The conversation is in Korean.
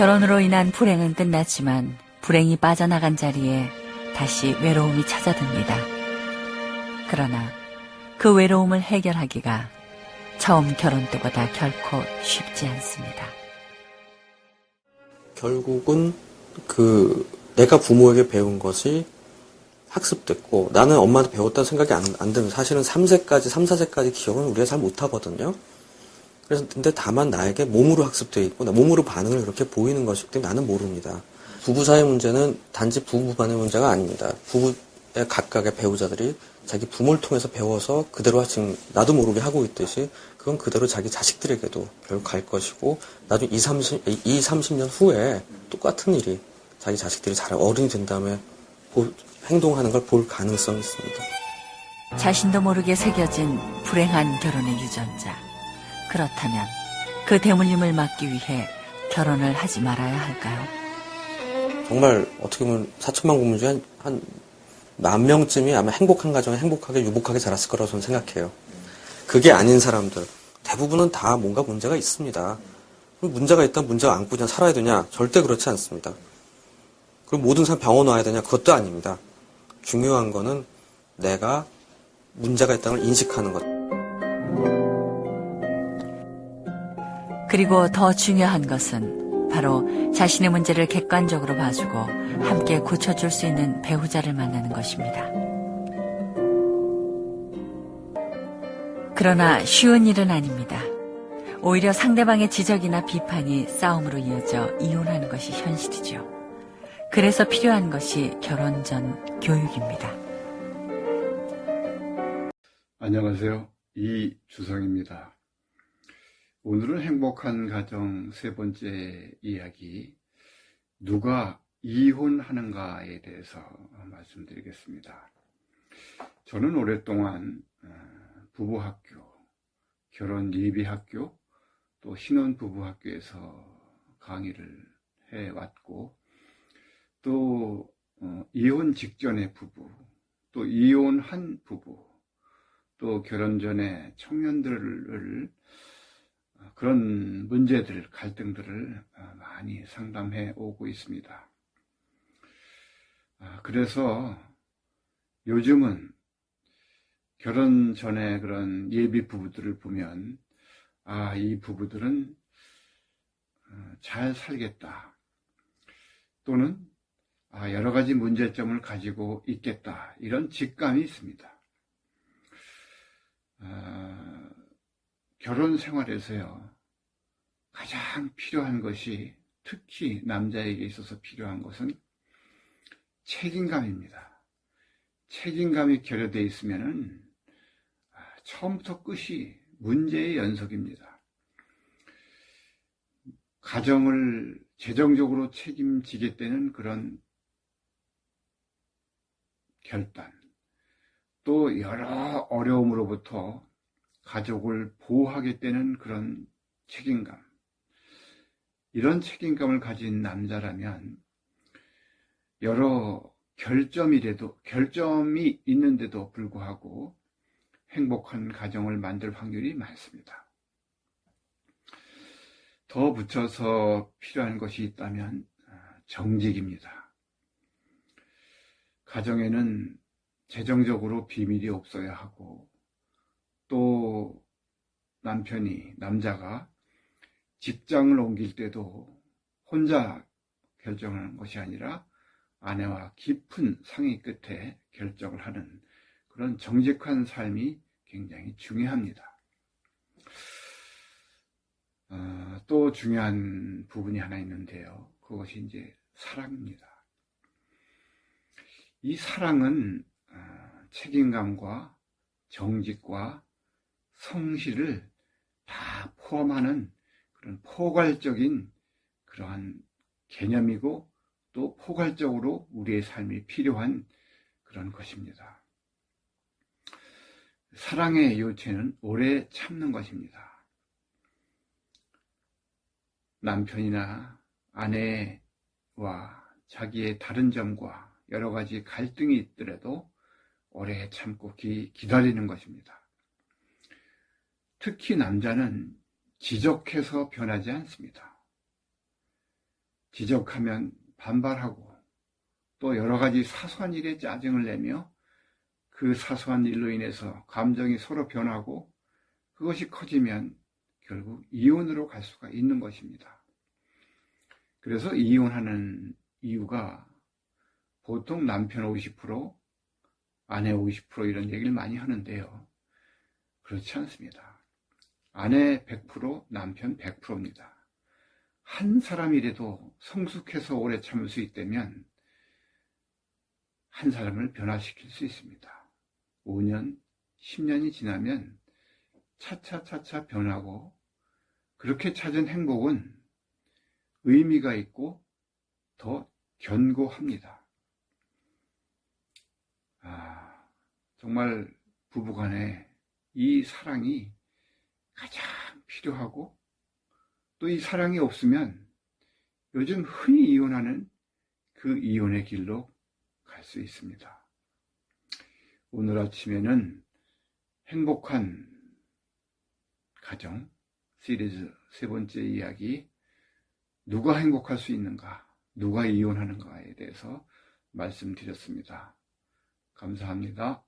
결혼으로 인한 불행은 끝났지만 불행이 빠져나간 자리에 다시 외로움이 찾아듭니다. 그러나 그 외로움을 해결하기가 처음 결혼 때보다 결코 쉽지 않습니다. 결국은 그 내가 부모에게 배운 것이 학습됐고 나는 엄마한테 배웠다는 생각이 안, 안 드는 사실은 3세까지 3, 4세까지 기억은 우리가 잘 못하거든요. 그래서 근데 다만 나에게 몸으로 학습되어 있고 나 몸으로 반응을 그렇게 보이는 것이기 때문에 나는 모릅니다. 부부 사이 문제는 단지 부부만의 문제가 아닙니다. 부부의 각각의 배우자들이 자기 부모를 통해서 배워서 그대로 지금 나도 모르게 하고 있듯이 그건 그대로 자기 자식들에게도 결국 갈 것이고 나중에 20, 30, 20, 30년 후에 똑같은 일이 자기 자식들이 잘 어른이 된 다음에 보- 행동하는 걸 볼 가능성이 있습니다. 자신도 모르게 새겨진 불행한 결혼의 유전자. 그렇다면 그 대물림을 막기 위해 결혼을 하지 말아야 할까요? 정말 어떻게 보면 4천만 국민 중에 한 만 명쯤이 아마 행복한 가정에 행복하게 유복하게 자랐을 거라고 저는 생각해요. 그게 아닌 사람들 대부분은 다 뭔가 문제가 있습니다. 문제가 있다면 문제가 안고 그냥 살아야 되냐? 절대 그렇지 않습니다. 그럼 모든 사람 병원 와야 되냐? 그것도 아닙니다. 중요한 거는 내가 문제가 있다는 걸 인식하는 것. 그리고 더 중요한 것은 바로 자신의 문제를 객관적으로 봐주고 함께 고쳐줄 수 있는 배우자를 만나는 것입니다. 그러나 쉬운 일은 아닙니다. 오히려 상대방의 지적이나 비판이 싸움으로 이어져 이혼하는 것이 현실이죠. 그래서 필요한 것이 결혼 전 교육입니다. 안녕하세요. 이주성입니다. 오늘은 행복한 가정 세 번째 이야기, 누가 이혼하는가에 대해서 말씀드리겠습니다. 저는 오랫동안 어, 부부학교, 결혼 예비학교, 또 신혼부부학교에서 강의를 해왔고, 또 어, 이혼 직전의 부부, 또 이혼한 부부, 또 결혼 전에 청년들을 어, 그런 문제들, 갈등들을 어, 많이 상담해 오고 있습니다. 아, 그래서 요즘은 결혼 전에 그런 예비 부부들을 보면, 아, 이 부부들은 어, 잘 살겠다. 또는, 아, 여러 가지 문제점을 가지고 있겠다. 이런 직감이 있습니다. 아, 결혼 생활에서요, 가장 필요한 것이 특히 남자에게 있어서 필요한 것은 책임감입니다. 책임감이 결여되어 있으면은 아, 처음부터 끝이 문제의 연속입니다. 가정을 재정적으로 책임지게 되는 그런 결단, 또 여러 어려움으로부터 가족을 보호하게 되는 그런 책임감. 이런 책임감을 가진 남자라면 여러 결점이라도, 결점이 있는데도 불구하고 행복한 가정을 만들 확률이 많습니다. 더 붙여서 필요한 것이 있다면 아, 정직입니다. 가정에는 재정적으로 비밀이 없어야 하고 또 남편이 남자가 직장을 옮길 때도 혼자 결정하는 것이 아니라 아내와 깊은 상의 끝에 결정을 하는 그런 정직한 삶이 굉장히 중요합니다. 어, 또 중요한 부분이 하나 있는데요. 그것이 이제 사랑입니다. 이 사랑은 어, 책임감과 정직과 성실을 다 포함하는 그런 포괄적인 그러한 개념이고 또 포괄적으로 우리의 삶이 필요한 그런 것입니다. 사랑의 요체는 오래 참는 것입니다. 남편이나 아내와 자기의 다른 점과 여러 가지 갈등이 있더라도 오래 참고 기, 기다리는 것입니다. 특히 남자는 지적해서 변하지 않습니다. 지적하면 반발하고 또 여러 가지 사소한 일에 짜증을 내며 그 사소한 일로 인해서 감정이 서로 변하고 그것이 커지면 결국 이혼으로 갈 수가 있는 것입니다. 그래서 이혼하는 이유가 보통 남편 50%, 아내 50% 이런 얘기를 많이 하는데요. 그렇지 않습니다. 아내 100%, 남편 100%입니다. 한 사람이라도 성숙해서 오래 참을 수 있다면 한 사람을 변화시킬 수 있습니다. 5년, 10년이 지나면 차차차차 변하고 그렇게 찾은 행복은 의미가 있고 더 견고합니다. 아, 정말 부부간에 이 사랑이 가장 필요하고 또 이 사랑이 없으면 요즘 흔히 이혼하는 그 이혼의 길로 갈 수 있습니다. 오늘 아침에는 행복한 가정 시리즈 세 번째 이야기 누가 행복할 수 있는가, 누가 이혼하는가에 대해서 말씀드렸습니다. 감사합니다.